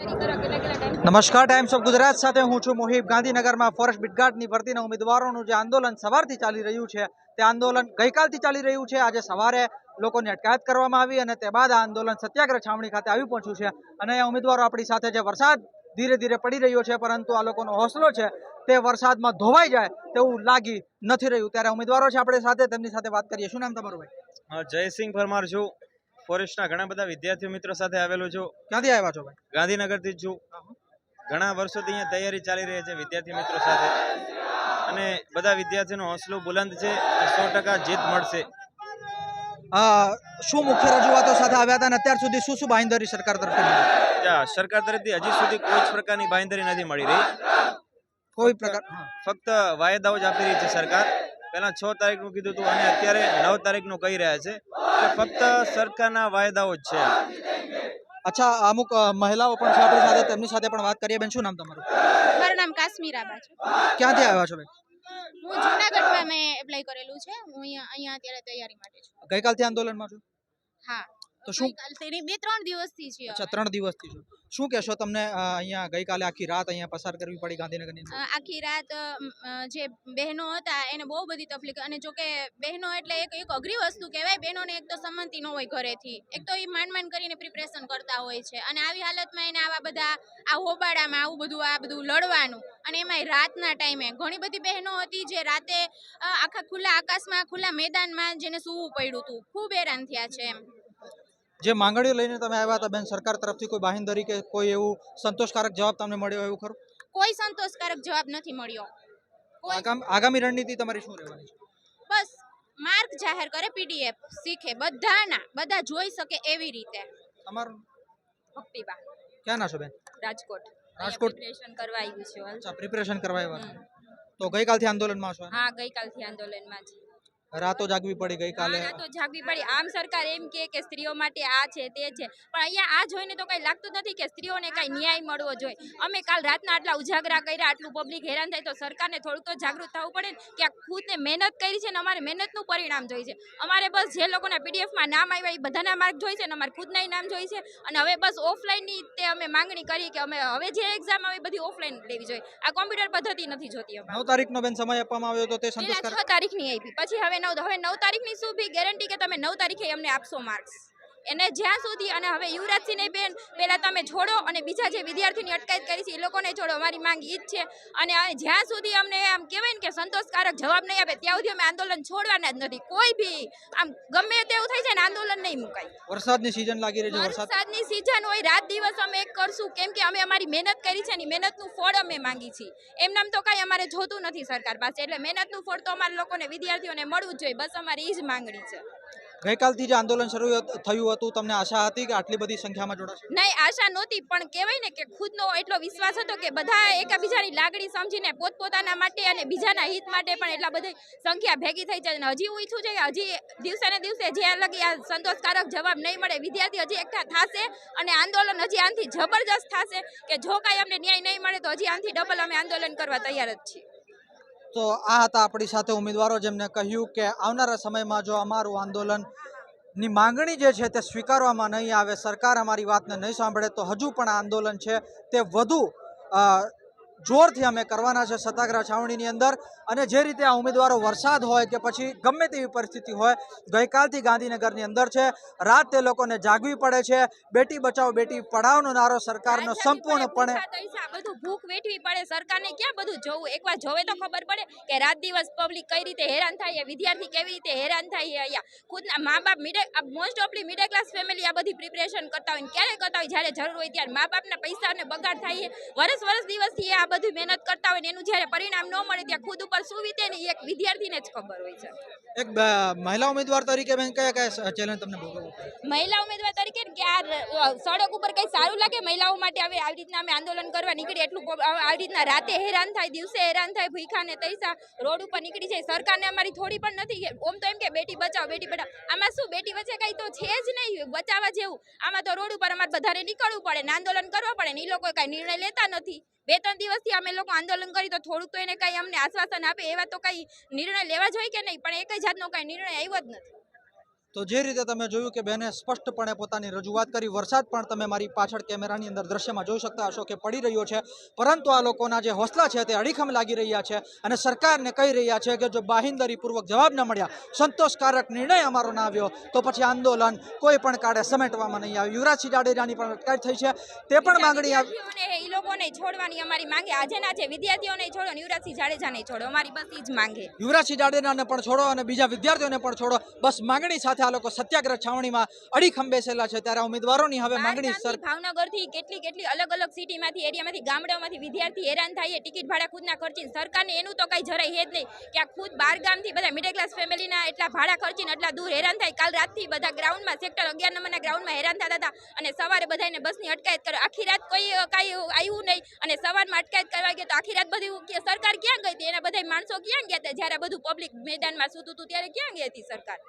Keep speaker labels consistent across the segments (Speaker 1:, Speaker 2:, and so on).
Speaker 1: નમસ્કાર times of Gujarat સાથે હું છું મોહિબ ગાંધીનગરમાં ફોરેસ્ટ બિટગાર્ડની ભરતીના ઉમેદવારોનું જે આંદોલન સવારથી ચાલી રહ્યું છે, તે આંદોલન ગઈકાલથી ચાલી રહ્યું છે. આજે સવારે લોકોની અટકાયત કરવામાં આવી અને તે બાદ આ આંદોલન સત્યાગ્રહ છાવણી ખાતે આવી પહોંચ્યું છે. અને અહીંયા ઉમેદવારો આપણી સાથે જે વરસાદ ધીરે ધીરે પડી રહ્યો છે, પરંતુ આ લોકોનો હોસલો છે, તે વરસાદમાં ધોવાઈ જાય તેવું લાગી નથી રહ્યું. ત્યારે ઉમેદવારો છે આપણી સાથે, તેમની સાથે વાત કરીએ. શું નામ તમારું ભાઈ?
Speaker 2: જયસિંહ પરમાર છું. ફોરેસ્ટના ઘણા બધા વિદ્યાર્થીઓ મિત્રો સાથે આવેલો છું.
Speaker 1: ક્યાંથી આવ્યા છો ભાઈ?
Speaker 2: ગાંધીનગરથી જ છું. ઘણા વર્ષોથી અહીંયા તૈયારી ચાલી રહી છે વિદ્યાર્થી મિત્રો સાથે. અને બધા વિદ્યાર્થીઓનો હોસલો બુલંદ છે સો ટકા જીત મળશે.
Speaker 1: શું મુખ્ય રજૂઆતો સાથે આવ્યા હતા અને અત્યાર સુધી શું શું બાંયધરી સરકાર તરફથી
Speaker 2: સરકાર તરફથી હજી સુધી કોઈ જ પ્રકારની બાંયધરી નથી મળી રહી.
Speaker 1: કોઈ પ્રકાર.
Speaker 2: ફક્ત વાયદાઓ જ આપી રહી છે સરકાર. પહેલા છ તારીખનું કીધું હતું અને અત્યારે નવ તારીખનું કહી રહ્યા છે ફક્ત ફક્ત સરકારના વાયદાઓ જ છે.
Speaker 1: અચ્છા અમુક મહિલાઓ પણ છે આપણી સાથે તેમની સાથે પણ વાત કરીએ બેન શું નામ તમારું?
Speaker 3: મારું નામ કાશ્મીરાબા છે.
Speaker 1: ક્યાંથી આવ્યા છો બેન?
Speaker 3: હું જૂનાગઢમાં મેં એપ્લાય કરેલું છે. હું અહીંયા અહીંયા અત્યારે તૈયારી માટે છું.
Speaker 1: ગઈકાલથી આંદોલનમાં છું?
Speaker 3: હા.
Speaker 1: તો શું?
Speaker 3: બે ત્રણ દિવસથી છે
Speaker 1: અચ્છા. ત્રણ દિવસથી છો. શું કહેશો તમને અહીંયા ગઈકાલે આખી રાત અહીંયા પસાર કરવી પડી ગાંધીનગરની
Speaker 3: આખી રાત જે બહેનો હતા એને બહુ બધી તકલીફ, અને જો કે બહેનો એટલે એક એક અઘરી વસ્તુ કહેવાય, બહેનોને એક તો સંમતિ ન હોય ઘરેથી. એક તો એ માંડ માંડ કરીને પ્રિપરેશન કરતા હોય છે, અને આવી હાલતમાં એને આવા બધા, આ હોબાળામાં આવું બધું, આ બધું લડવાનું, અને એમાંય રાતના ટાઈમે, ઘણી બધી બહેનો હતી જે રાતે આખા ખુલ્લા આકાશમાં, ખુલ્લા મેદાનમાં જેને સૂવું પડ્યું હતું, ખૂબ હેરાન થયા છે એમ.
Speaker 1: જે માંગણીઓ લઈને તમે આવ્યા હતા બેન સરકાર તરફથી કોઈ બાંહેધરી કે કોઈ એવું સંતોષકારક જવાબ તમને મળ્યો એવું ખરું?
Speaker 3: કોઈ સંતોષકારક જવાબ નથી મળ્યો.
Speaker 1: આગામી રણનીતિ તમારી શું રહેવાની
Speaker 3: બસ માર્ક જાહેર કરે પીડીએફ શીખે બધાના બધા જોઈ શકે એવી રીતે.
Speaker 1: તમારું?
Speaker 3: ભક્તિબા.
Speaker 1: ક્યાં ના છો બેન?
Speaker 3: રાજકોટ.
Speaker 1: રાજકોટ?
Speaker 3: પ્રિપરેશન કરવા આવ્યું છે
Speaker 1: અચ્છા પ્રિપરેશન કરવા આવ્યા તો ગઈકાલથી આંદોલનમાં છો
Speaker 3: હા ગઈકાલથી આંદોલનમાં જ.
Speaker 1: રાતો જાગવી પડી
Speaker 3: ગઈ કાલે. રાતો જાગવી પડી. આમ સરકાર એમ કે કે સ્ત્રીઓ માટે આ છે તે છે. પણ અહીંયા આ જોઈને તો કઈ લાગતું નથી કે સ્ત્રીઓને કઈ ન્યાય મળવો જોઈએ. અમે કાલ રાતના આટલા ઉજાગરા કર્યા આટલું પબ્લિક હેરાન થાય તો સરકારને થોડુંક તો જાગૃત થવું પડે કે આ ખુદને મહેનત કરી છે ને અમારે મહેનતનું પરિણામ જોઈએ છે. અમારે બસ જે લોકોના પીડીએફમાં નામ આવ્યા એ બધાના માર્ક જોઈ છે ને અમારે ખુદના નામ જોઈ છે. અને હવે બસ ઓફલાઈનની તે અમે માંગણી કરી કે અમે હવે જે એક્ઝામ આવે એ બધી ઓફલાઈન લેવી જોઈએ. આ કોમ્પ્યુટર પદ્ધતિ નથી જોતી અમારે.
Speaker 1: નવ તારીખનો બેન સમય આપવામાં આવ્યો તો તે સંતોષકારક
Speaker 3: છ તારીખની આપી. પછી હવે નવ હવે નવ તારીખની શું બી ગેરંટી કે તમે નવ તારીખે અમને આપશો માર્ક્સ એને જ્યાં સુધી અને હવે યુવરાજસિંહને બેન પહેલા તમે છોડો અને બીજા જે વિદ્યાર્થીની અટકાયત કરી છે એ લોકોને છોડો અમારી માંગ ઈ જ છે. અને જ્યાં સુધી અમને આમ કહેવાય ને કે સંતોષકારક જવાબ નહીં આપે ત્યાં સુધી અમે આંદોલન છોડવાના જ નથી. કોઈ બી આમ ગમે તેવું થાય છે ને આંદોલન નહીં મુકાય.
Speaker 1: વરસાદની સિઝન લાગી રહી છે
Speaker 3: વરસાદની સિઝન હોય રાત દિવસ અમે એક કરશું. કેમ કે અમે અમારી મહેનત કરી છે ને મહેનતનું ફળ અમે માંગી છીએ. એમ નામ તો કાંઈ અમારે જોતું નથી સરકાર પાસે. એટલે મહેનતનું ફળ તો અમારા લોકોને વિદ્યાર્થીઓને મળવું જોઈએ. બસ અમારી એ જ માંગણી છે.
Speaker 1: ગઈકાલથી જે આંદોલન શરૂ થયું હતું, તમને આશા હતી કે આટલી બધી સંખ્યામાં જોડાશે?
Speaker 3: નહીં, આશા નહોતી, પણ કહેવાય ને કે ખુદનો એટલો વિશ્વાસ હતો કે બધા એકબીજાની લાગણી સમજીને પોતપોતાના માટે અને બીજાના હિત માટે પણ એટલા બધી સંખ્યા ભેગી થઈ છે અને હજી હું ઈચ્છું છે કે હજી દિવસે ને દિવસે જે લગી આ સંતોષકારક જવાબ નહીં મળે વિદ્યાર્થી હજી એકઠા થશે અને આંદોલન હજી આનથી જબરજસ્ત થશે કે જો કાંઈ અમને ન્યાય નહીં મળે તો હજી આનથી ડબલ અમે આંદોલન કરવા તૈયાર જ છીએ.
Speaker 1: તો આ હતા આપણી સાથે ઉમેદવારો જેમને કહ્યું કે આવનારા સમયમાં જો અમારું આંદોલનની માંગણી જે છે તે સ્વીકારવામાં નહીં આવે, સરકાર અમારી વાતને નહીં સાંભળે, તો હજુ પણ આંદોલન છે તે વધુ જોરથી અમે કરવાના છે સત્યાગ્રહ છાવણીની અંદર. અને જે રીતે આ ઉમેદવારો વરસાદ હોય કે પછી ગમે તેવી પરિસ્થિતિ હોય ગઈકાલથી ગાંધીનગરની અંદર છે. રાત તે લોકોને જાગવી પડે છે. બેટી બચાવો બેટી પઢાવનો નારો સરકારનો સંપૂર્ણપણે
Speaker 3: આ બધું ભૂખ વેઠવી પડે સરકારને ક્યાં બધું જોવું? એકવાર જોવે તો ખબર પડે કે રાત દિવસ પબ્લિક કઈ રીતે હેરાન થાય વિદ્યાર્થી કેવી રીતે હેરાન થાય અહીંયા. ખુદના મા બાપ મિડલ મોસ્ટ ઓફલી મિડલ ક્લાસ ફેમિલી આ બધી પ્રિપરેશન કરતા હોય ને ક્યારે કરતા હોય? જ્યારે જરૂર હોય ત્યારે મા બાપના પૈસાને બગાડ થાય વરસ વરસ દિવસથી એ આ બધું મહેનત કરતા હોય ને એનું જ્યારે પરિણામ ન મળે ત્યાં ખુદ ઉપર શું વીતે ને એક વિદ્યાર્થીને જ ખબર હોય છે.
Speaker 1: એક મહિલા ઉમેદવાર તરીકે બેન કયા કયા ચેલેન્જ તમને ભોગવવું
Speaker 3: મહિલા ઉમેદવાર તરીકે કે આ સડક ઉપર કઈ સારું લાગે? મહિલાઓ માટે હવે આવી રીતના અમે આંદોલન કરવા નીકળી એટલું આવી રીતના રાતે હેરાન થાય દિવસે હેરાન થાય ભૂખા ને તૈસા રોડ ઉપર નીકળી જાય. સરકારને અમારી થોડી પણ નથી ઓમ તો એમ કે બેટી બચાવો બેટી બચાવો આમાં શું બેટી બચે કઈ તો છે જ નહીં બચાવવા જેવું. આમાં તો રોડ ઉપર અમારે બધાને નીકળવું પડે ને આંદોલન કરવા પડે ને એ લોકો કઈ નિર્ણય લેતા નથી. બે ત્રણ દિવસથી અમે લોકો આંદોલન કરી તો થોડુંક તો એને કંઈ અમને આશ્વાસન આપે, એવા તો કંઈ નિર્ણય લેવા જોઈએ કે નહીં? પણ એક જાતનો કંઈ નિર્ણય આવ્યો જ નથી.
Speaker 1: તો જે રીતે તમે જોયું કે બેને સ્પષ્ટપણે પોતાની રજૂઆત કરી વરસાદ પણ તમે મારી પાછળ કેમેરાની અંદર દ્રશ્યમાં જોઈ શકતા હશો કે પડી રહ્યો છે. પરંતુ આ લોકોના જે હોસલા છે તે અડીખમ લાગી રહ્યા છે અને સરકારને કહી રહ્યા છે કે જો બાહિંદરીપૂર્વક જવાબ ન મળ્યા સંતોષકારક નિર્ણય અમારો ના આવ્યો તો પછી આંદોલન કોઈ પણ કાળે સમેટવામાં નહીં આવે. યુવરાજસિંહ જાડેજાની પણ અટકાયત થઈ છે. તે પણ માંગણી
Speaker 3: ઈ લોકોને છોડવાની અમારી માંગે. આજે ના છે વિદ્યાર્થીઓને છોડો યુવરાજસિંહ જાડેજાને છોડો. અમારી બસ એ જ માંગે.
Speaker 1: યુવરાજસિંહ જાડેજાને પણ છોડો અને બીજા વિદ્યાર્થીઓને પણ છોડો. બસ માંગણી સાથે આ લોકો સત્યાગ્રહ છાવણીમાં અડી બેસેલા છે. ત્યારે ઉમેદવારોની હવે માંગણી સર
Speaker 3: ભાવનગરથી કેટલી કેટલી અલગ અલગ સિટીમાંથી એરિયામાંથી ગામડામાંથી વિદ્યાર્થી હેરાન થાય ટિકિટ ભાડા ખુદના ખર્ચીને સરકારને એનું તો કઈ જરાય હે જ નહીં કે આ ખુદ બાર ગામથી બધા મિડલ ક્લાસ ફેમિલીના એટલા ભાડા ખર્ચીને એટલા દૂર હેરાન થાય. કાલ રાતથી બધા ગ્રાઉન્ડમાં સેક્ટર અગિયાર નંબરના ગ્રાઉન્ડમાં હેરાન થતા હતા અને સવારે બધાને બસની અટકાયત કરે આખી રાત કોઈ કાંઈ આવ્યું નહીં અને સવારમાં અટકાયત કરવા ગયા તો આખી રાત બધી સરકાર ક્યાં ગઈ હતી? એના બધા માણસો ક્યાં ગયા હતા? જ્યારે બધું પબ્લિક મેદાનમાં સૂતું હતું ત્યારે ક્યાં ગઈ હતી સરકાર?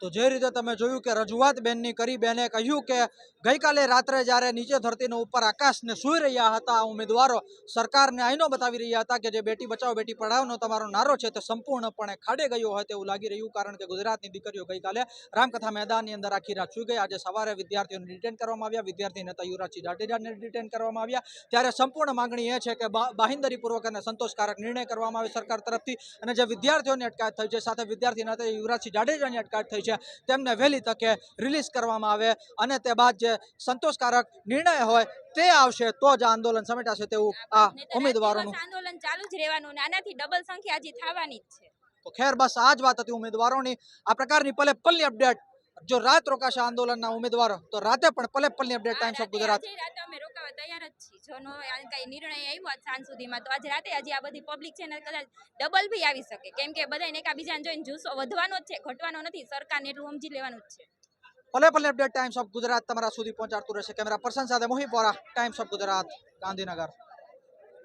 Speaker 1: તો જે રીતે તમે જોયું કે રજૂઆત બેનની કરી બેને કહ્યું કે ગઈકાલે રાત્રે જ્યારે નીચે ધરતીનો ઉપર આકાશને સૂઈ રહ્યા હતા ઉમેદવારો સરકારને આઈનો બતાવી રહ્યા હતા કે જે બેટી બચાવો, બેટી પઢાઓનો તમારો નારો છે તે સંપૂર્ણપણે ખાડે ગયો હોય તેવું લાગી રહ્યું કારણ કે ગુજરાતની દીકરીઓ ગઈકાલે રામકથા મેદાનની અંદર આખી રાત સૂઈ ગઈ. આજે સવારે વિદ્યાર્થીઓને ડિટેન કરવામાં આવ્યા. વિદ્યાર્થી નેતા યુવરાજસિંહ જાડેજાને ડિટેન કરવામાં આવ્યા. ત્યારે સંપૂર્ણ માંગણી એ છે કે બાહિંદરીપૂર્વક અને સંતોષકારક નિર્ણય કરવામાં આવે સરકાર તરફથી અને જે વિદ્યાર્થીઓની અટકાયત થઈ છે સાથે વિદ્યાર્થી નેતા યુવરાજસિંહ જાડેજાની અટકાયત થઈ છે. તેમને વહેલી તકે રિલીઝ કરવામાં આવે અને તે બાદ જે સંતોષકારક નિર્ણય હોય તે આવશે તો જ આંદોલન સમેટાશે તેવું આ ઉમેદવારોનું.
Speaker 3: આંદોલન ચાલુ જ રહેવાનું આનાથી ડબલ સંખ્યા હજી થવાની જ છે.
Speaker 1: તો ખેર બસ આ જ વાત હતી ઉમેદવારોની. આ પ્રકારની પલે પલ્લી અપડેટ જો રાત રોકાશે આંદોલનના ઉમેદવારો તો રાતે પણ પલે પલની અપડેટ ટાઈમ્સ ઓફ ગુજરાત
Speaker 3: રાતે અમે રોકાવા તૈયાર જ છીએ. જો નો આ કઈ નિર્ણય આવ્યો આજ સાંજ સુધીમાં તો આજ રાતે હજી આ બધી પબ્લિક છે ને કદાચ ડબલ બી આવી શકે. કેમ કે બધાને એકાબીજાને જોઈને જુસ્સો વધવાનો જ છે ઘટવાનો નથી. સરકારને એટલું સમજી લેવાનું જ છે.
Speaker 1: પલે અપડેટ ટાઈમ્સ ઓફ ગુજરાત તમારા સુધી પહોંચાડતું રહેશે. કેમેરા પર્સન સાથે મોહિત વોરા ટાઈમ્સ ઓફ ગુજરાત ગાંધીનગર.